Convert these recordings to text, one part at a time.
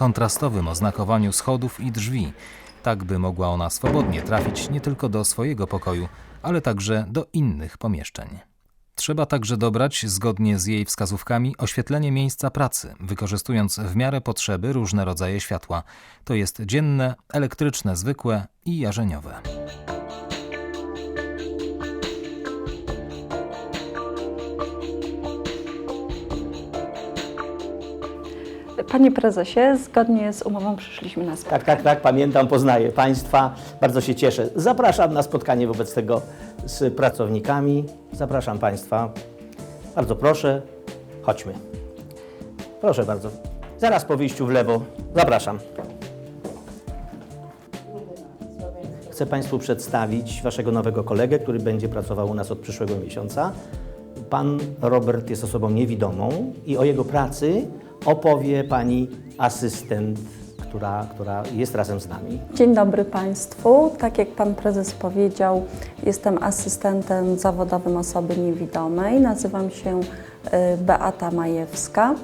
kontrastowym oznakowaniu schodów i drzwi, tak by mogła ona swobodnie trafić nie tylko do swojego pokoju, ale także do innych pomieszczeń. Trzeba także dobrać, zgodnie z jej wskazówkami, oświetlenie miejsca pracy, wykorzystując w miarę potrzeby różne rodzaje światła, to jest dzienne, elektryczne, zwykłe i jarzeniowe. Panie prezesie, zgodnie z umową przyszliśmy na spotkanie. Tak, tak, tak, pamiętam, poznaję Państwa, bardzo się cieszę. Zapraszam na spotkanie wobec tego z pracownikami. Zapraszam Państwa. Bardzo proszę, chodźmy. Proszę bardzo. Zaraz po wyjściu w lewo. Zapraszam. Chcę Państwu przedstawić Waszego nowego kolegę, który będzie pracował u nas od przyszłego miesiąca. Pan Robert jest osobą niewidomą i o jego pracy opowie Pani asystent, która, która jest razem z nami. Dzień dobry Państwu. Tak jak Pan Prezes powiedział, jestem asystentem zawodowym osoby niewidomej. Nazywam się y, Beata Majewska.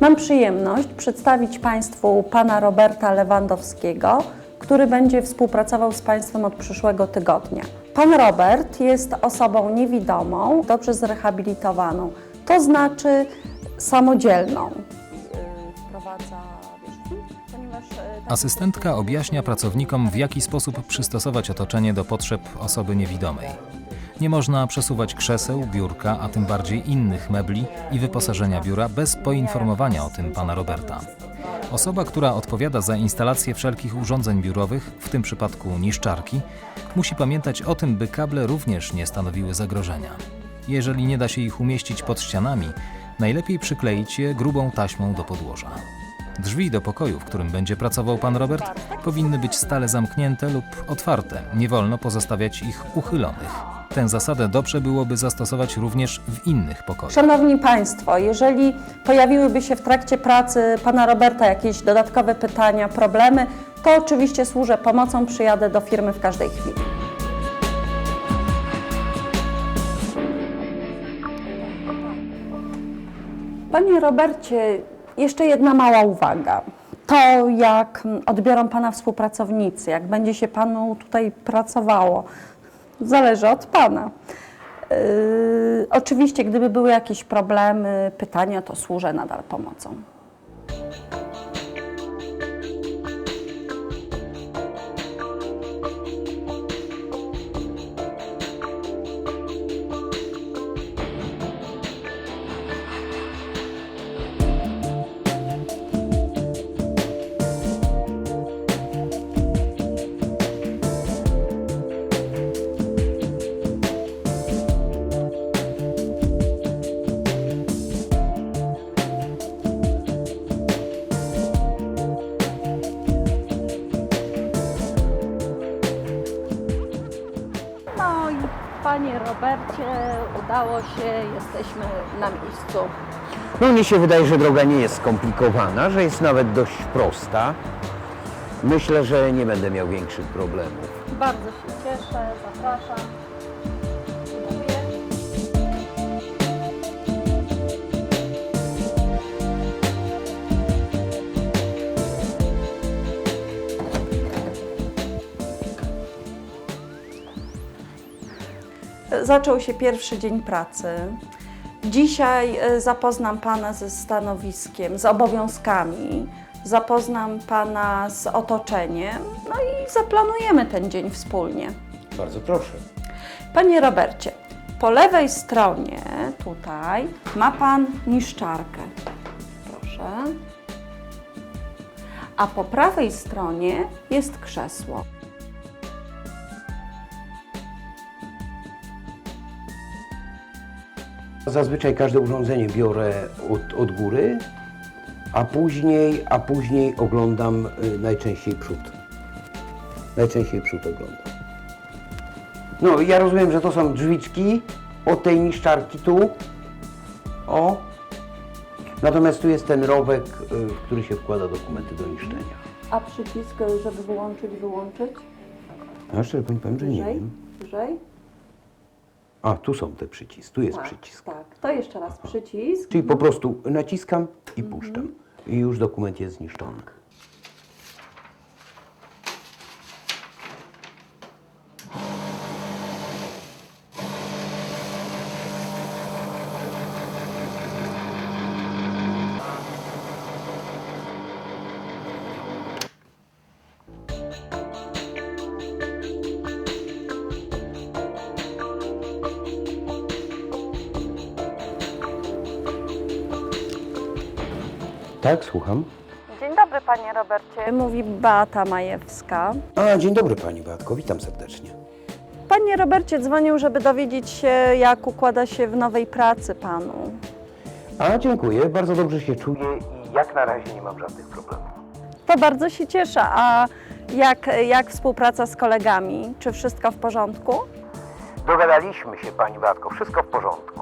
Mam przyjemność przedstawić Państwu Pana Roberta Lewandowskiego, który będzie współpracował z Państwem od przyszłego tygodnia. Pan Robert jest osobą niewidomą, dobrze zrehabilitowaną, to znaczy samodzielną. Wprowadza, y, tak- Asystentka objaśnia pracownikom, w jaki sposób przystosować otoczenie do potrzeb osoby niewidomej. Nie można przesuwać krzeseł, biurka, a tym bardziej innych mebli i wyposażenia biura bez poinformowania o tym pana Roberta. Osoba, która odpowiada za instalację wszelkich urządzeń biurowych, w tym przypadku niszczarki, musi pamiętać o tym, by kable również nie stanowiły zagrożenia. Jeżeli nie da się ich umieścić pod ścianami, najlepiej przykleić je grubą taśmą do podłoża. Drzwi do pokoju, w którym będzie pracował pan Robert, powinny być stale zamknięte lub otwarte. Nie wolno pozostawiać ich uchylonych. Tę zasadę dobrze byłoby zastosować również w innych pokojach. Szanowni Państwo, jeżeli pojawiłyby się w trakcie pracy Pana Roberta jakieś dodatkowe pytania, problemy, to oczywiście służę pomocą, przyjadę do firmy w każdej chwili. Panie Robercie, jeszcze jedna mała uwaga. To, jak odbiorą Pana współpracownicy, jak będzie się Panu tutaj pracowało, zależy od Pana. Yy, oczywiście, gdyby były jakieś problemy, pytania, to służę nadal pomocą. Się, jesteśmy na miejscu. No mnie się wydaje, że droga nie jest skomplikowana, że jest nawet dość prosta. Myślę, że nie będę miał większych problemów. Bardzo się cieszę, zapraszam. Zaczął się pierwszy dzień pracy. Dzisiaj e, zapoznam Pana ze stanowiskiem, z obowiązkami, zapoznam Pana z otoczeniem, no i zaplanujemy ten dzień wspólnie. Bardzo proszę. Panie Robercie, po lewej stronie tutaj ma Pan niszczarkę. Proszę. A po prawej stronie jest krzesło. Zazwyczaj każde urządzenie biorę od, od góry, a później, a później oglądam y, najczęściej przód. Najczęściej przód oglądam. No, ja rozumiem, że to są drzwiczki od tej niszczarki tu. O. Natomiast tu jest ten rowek, y, w który się wkłada dokumenty do niszczenia. A przycisk, żeby wyłączyć, wyłączyć? A szczerze pani powiem, że nie Wyżej? wiem. Wyżej? A, tu są te przyciski, tu jest Tak, przycisk. tak. To jeszcze raz przycisk. Czyli po prostu naciskam i puszczam. I już dokument jest zniszczony. Tak, słucham. Dzień dobry, panie Robercie. Mówi Beata Majewska. A, dzień dobry Pani Beatko, witam serdecznie. Panie Robercie, dzwonił, żeby dowiedzieć się, jak układa się w nowej pracy panu. A, dziękuję, bardzo dobrze się czuję i jak na razie nie mam żadnych problemów. To bardzo się cieszę. A jak, jak współpraca z kolegami? Czy wszystko w porządku? Dogadaliśmy się Pani Beatko, wszystko w porządku.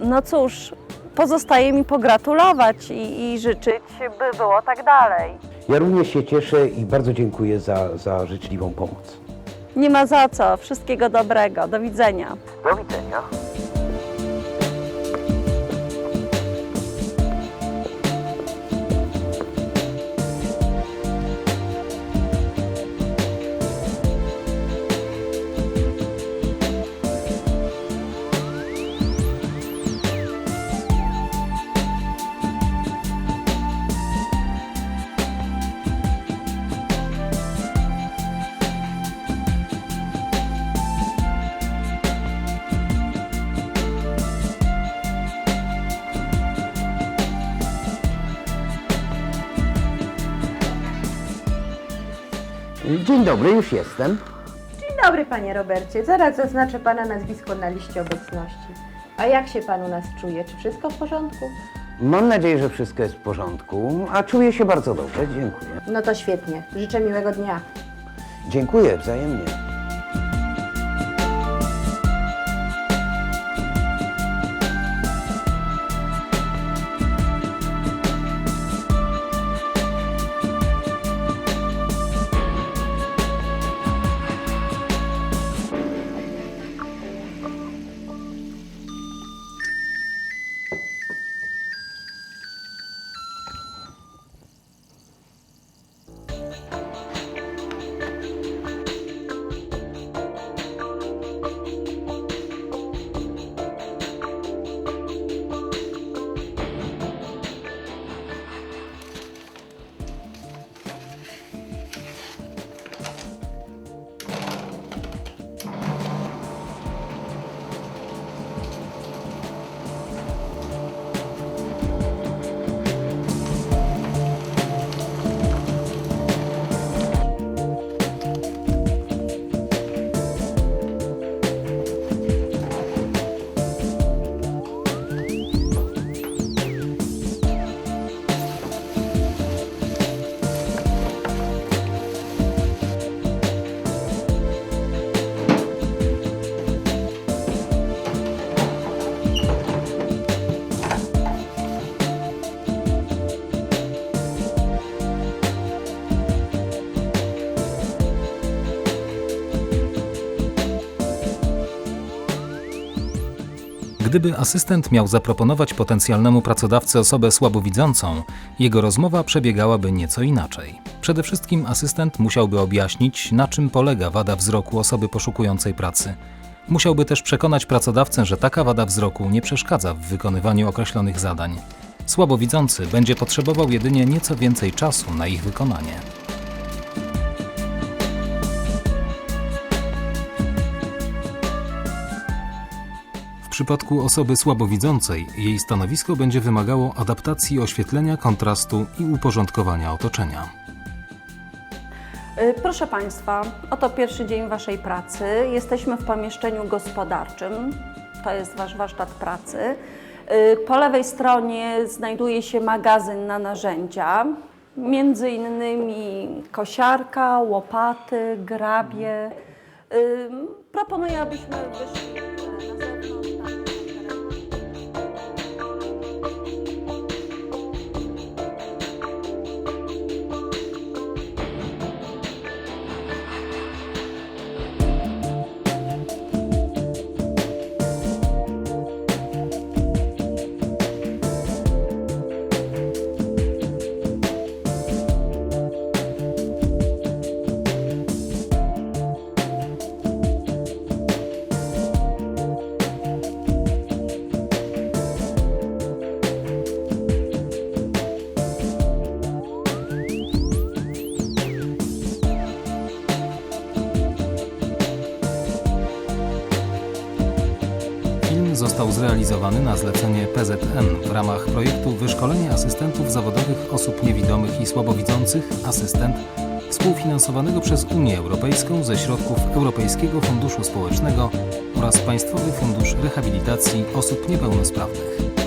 No cóż, pozostaje mi pogratulować i, i życzyć, by było tak dalej. Ja również się cieszę i bardzo dziękuję za, za życzliwą pomoc. Nie ma za co. Wszystkiego dobrego. Do widzenia. Do widzenia. Dzień dobry, już jestem. Dzień dobry, panie Robercie. Zaraz zaznaczę pana nazwisko na liście obecności. A jak się pan u nas czuje? Czy wszystko w porządku? Mam nadzieję, że wszystko jest w porządku, a czuję się bardzo dobrze, dziękuję. No to świetnie. Życzę miłego dnia. Dziękuję wzajemnie. Gdyby asystent miał zaproponować potencjalnemu pracodawcy osobę słabowidzącą, jego rozmowa przebiegałaby nieco inaczej. Przede wszystkim asystent musiałby objaśnić, na czym polega wada wzroku osoby poszukującej pracy. Musiałby też przekonać pracodawcę, że taka wada wzroku nie przeszkadza w wykonywaniu określonych zadań. Słabowidzący będzie potrzebował jedynie nieco więcej czasu na ich wykonanie. Przypadku osoby słabowidzącej jej stanowisko będzie wymagało adaptacji oświetlenia, kontrastu i uporządkowania otoczenia. Y, Proszę Państwa, oto pierwszy dzień Waszej pracy. Jesteśmy w pomieszczeniu gospodarczym. To jest Wasz warsztat pracy. Y, Po lewej stronie znajduje się magazyn na narzędzia, między innymi kosiarka, łopaty, grabie. Y, Proponuję, abyśmy wyszli został zrealizowany na zlecenie PZN w ramach projektu Wyszkolenie asystentów zawodowych osób niewidomych i słabowidzących asystent współfinansowanego przez Unię Europejską ze środków Europejskiego Funduszu Społecznego oraz Państwowy Fundusz Rehabilitacji Osób Niepełnosprawnych.